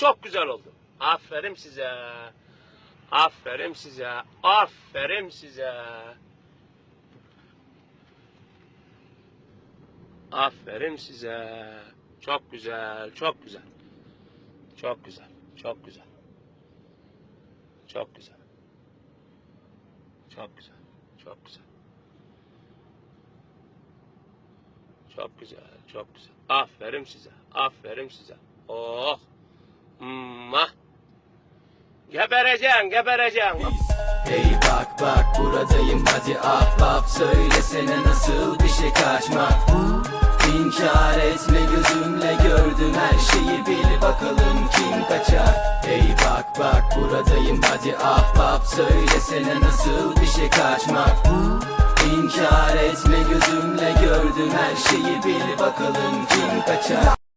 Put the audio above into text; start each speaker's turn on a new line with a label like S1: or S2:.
S1: çok güzel oldu. Aferin size. Aferin size. Aferin size. Aferin size. Çok güzel, çok güzel. Çok güzel, çok güzel. Çok güzel. Çok güzel, çok güzel. Çok güzel, çok güzel. Aferin size, aferin size. Oh. Mwah. Gebereceksin, gebereceksin.
S2: Hey bak bak buradayım. Hadi af Söylesene nasıl bir şey kaçmak bu İnkar etme gözümle gördüm her şeyi. Bil bakalım kim kaçar. Hey bak bak buradayım. Hadi af Söylesene nasıl bir şey kaçmak bu İnkar etme gözümle gördüm her şeyi. Bil bakalım kim kaçar